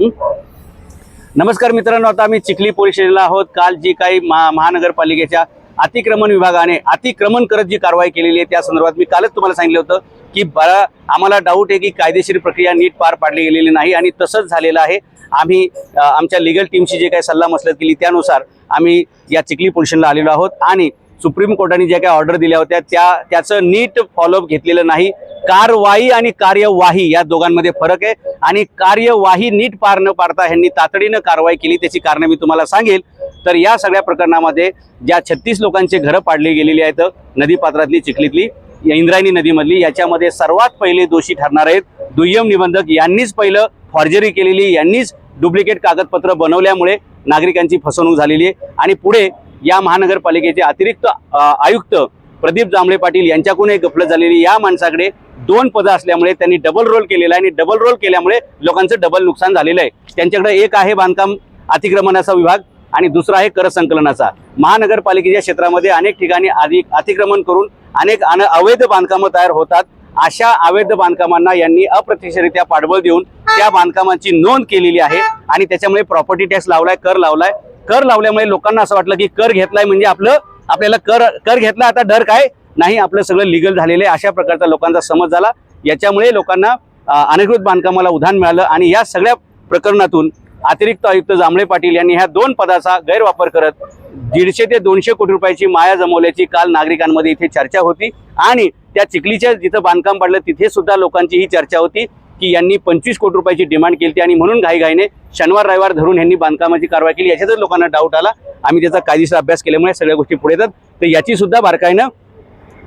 नमस्कार मित्रांनो आता आम्ही चिखली पोलीस स्टेशनला आहोत. काल जी काही महा महानगरपालिकेच्या अतिक्रमण विभागाने अतिक्रमण करत जी कारवाई केलेली आहे त्या संदर्भात मी कालच तुम्हाला सांगितलं होतं की बरा आम्हाला डाऊट आहे की कायदेशीर प्रक्रिया नीट पार पाडली गेलेली नाही आणि तसंच झालेलं आहे. आम्ही आमच्या लिगल टीमशी जे काही सल्ला मसलत केली त्यानुसार आम्ही या चिखली पोलिशनला आलेलो आहोत आणि सुप्रीम कोर्टाने ज्या काही ऑर्डर दिल्या होत्या त्या त्याचं नीट फॉलोअप घेतलेलं नाही. कारवाई आणि कार्यवाही या दोघांमध्ये फरक आहे. आणि कार्यवाही नीट पार न पाडता ह्यांनी तातडीनं कारवाई केली त्याची कारणं मी तुम्हाला सांगेल. तर या सगळ्या प्रकरणामध्ये ज्या छत्तीस लोकांचे घरं पाडली गेलेली आहेत नदीपात्रातली चिखलीतली इंद्रायणी नदीमधली याच्यामध्ये सर्वात पहिले दोषी ठरणार आहेत दुय्यम निबंधक. यांनीच पहिलं फॉर्जरी केलेली यांनीच डुप्लिकेट कागदपत्र बनवल्यामुळे नागरिकांची फसवणूक झालेली आहे. आणि पुढे या महानगरपालिकेचे अतिरिक्त आयुक्त प्रदीप जांभळे पाटील यांच्याकडून एक गफलत झालेली या माणसाकडे दोन पदं असल्यामुळे त्यांनी डबल रोल केलेला आहे आणि डबल रोल केल्यामुळे लोकांचं डबल नुकसान झालेलं आहे. त्यांच्याकडे एक आहे बांधकाम अतिक्रमणाचा विभाग आणि दुसरा आहे कर संकलनाचा. महानगरपालिकेच्या क्षेत्रामध्ये अनेक ठिकाणी अधिक अतिक्रमण करून अनेक अन अवैध बांधकामं तयार होतात. अशा अवैध बांधकामांना यांनी अप्रत्यक्षरित्या पाठबळ देऊन त्या बांधकामांची नोंद केलेली आहे आणि त्याच्यामुळे प्रॉपर्टी टॅक्स लावलाय कर लावलाय. कर लावल्यामुळे लोकांना असं वाटलं की कर घेतलाय म्हणजे आपलं आपल्याला कर कर घेतला आता डर काय? नाही आपलं सगळं लिगल झालेलं आहे. अशा प्रकारचा लोकांचा समज झाला. याच्यामुळे लोकांना अनधिकृत बांधकामाला उधाण मिळालं आणि या सगळ्या प्रकरणातून अतिरिक्त आयुक्त जांभळे पाटील यांनी ह्या दोन पदाचा गैरवापर करत दीडशे ते दोनशे कोटी रुपयाची माया जमवल्याची काल नागरिकांमध्ये इथे चर्चा होती. आणि त्या चिखलीच्या जिथं बांधकाम पडलं तिथे सुद्धा लोकांची ही चर्चा होती. की यांनी पंचवीस कोटी रुपयाची डिमांड केली होती आणि म्हणून घाईघाईने शनिवार रविवार धरून यांनी बांधकामाची कारवाई केली. याच्यातच लोकांना डाऊट आला. आम्ही त्याचा कायदेशीर अभ्यास केल्यामुळे सगळ्या गोष्टी पुढे येतात. तर याची सुद्धा बारकाईनं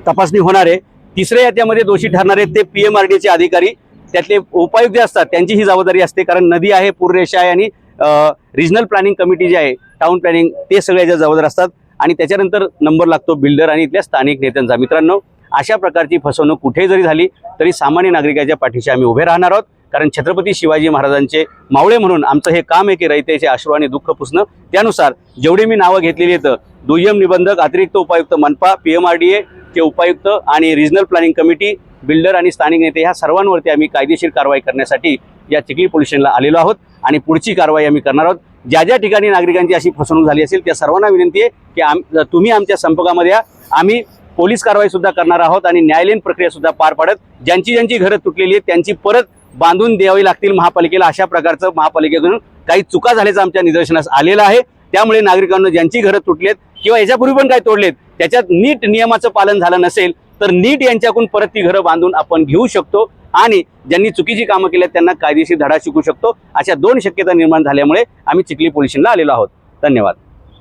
तपासणी होणार आहे. तिसऱ्या याच्यामध्ये दोषी ठरणारे ते पी एम आर डीचे अधिकारी. त्यातले उपायुक्त जे असतात त्यांची ही जबाबदारी असते. कारण नदी आहे पूररेषा आहे आणि रिजनल प्लॅनिंग कमिटी जे आहे टाउन प्लॅनिंग ते सगळे ज्या जबाबदार असतात. आणि त्याच्यानंतर नंबर लागतो बिल्डर आणि इथल्या स्थानिक नेत्यांचा. मित्रांनो अशा प्रकारची फसवणूक कुठे जरी झाली तरी सामान्य नागरिकाच्या पाठीशी आम्ही उभे राहणार आहोत. कारण छत्रपती शिवाजी महाराजांचे मावळे म्हणून आमचं हे काम आहे की रयतेचे अश्रू आणि दुःख पुसणं. त्यानुसार जेवढी मी नावं घेतलेली आहेत दुय्यम निबंधक अतिरिक्त उपायुक्त मनपा पी एम आर डी चे उपायुक्त आणि रिजनल प्लॅनिंग कमिटी बिल्डर आणि स्थानिक नेते ह्या सर्वांवरती आम्ही कायदेशीर कारवाई करण्यासाठी या चिखली पोलीस स्टेशनला आलेलो आहोत आणि पुढची कारवाई आम्ही करणार आहोत. ज्या ज्या ठिकाणी नागरिकांची अशी फसवणूक झाली असेल त्या सर्वांना विनंती आहे की आम तुम्ही आमच्या संपर्कामध्ये या. आम्ही पोलीस कारवाई सुद्धा करणार आहोत आणि न्यायालयीन प्रक्रिया सुद्धा पार पाडत ज्यांची ज्यांची घरं तुटलेली आहेत त्यांची परत बांधून द्यावी लागतील महापालिकेला अशा प्रकारचं महापालिकेकडून काही चुका झाल्याचं आमच्या निदर्शनास आलेलं आहे. त्यामुळे नागरिकांना ज्यांची घरं तुटलेत किंवा याच्यापूर्वी पण काय तोडलेत त्याच्यात नीट नियमाचं पालन झालं नसेल तर नीट यांच्याकडून परत ती घरं बांधून आपण घेऊ शकतो आणि ज्यांनी चुकीची कामं केली त्यांना कायदेशीर धडा शिकू शकतो. अशा दोन शक्यता निर्माण झाल्यामुळे आम्ही चिखली पोलिसांना आलेलो आहोत. धन्यवाद.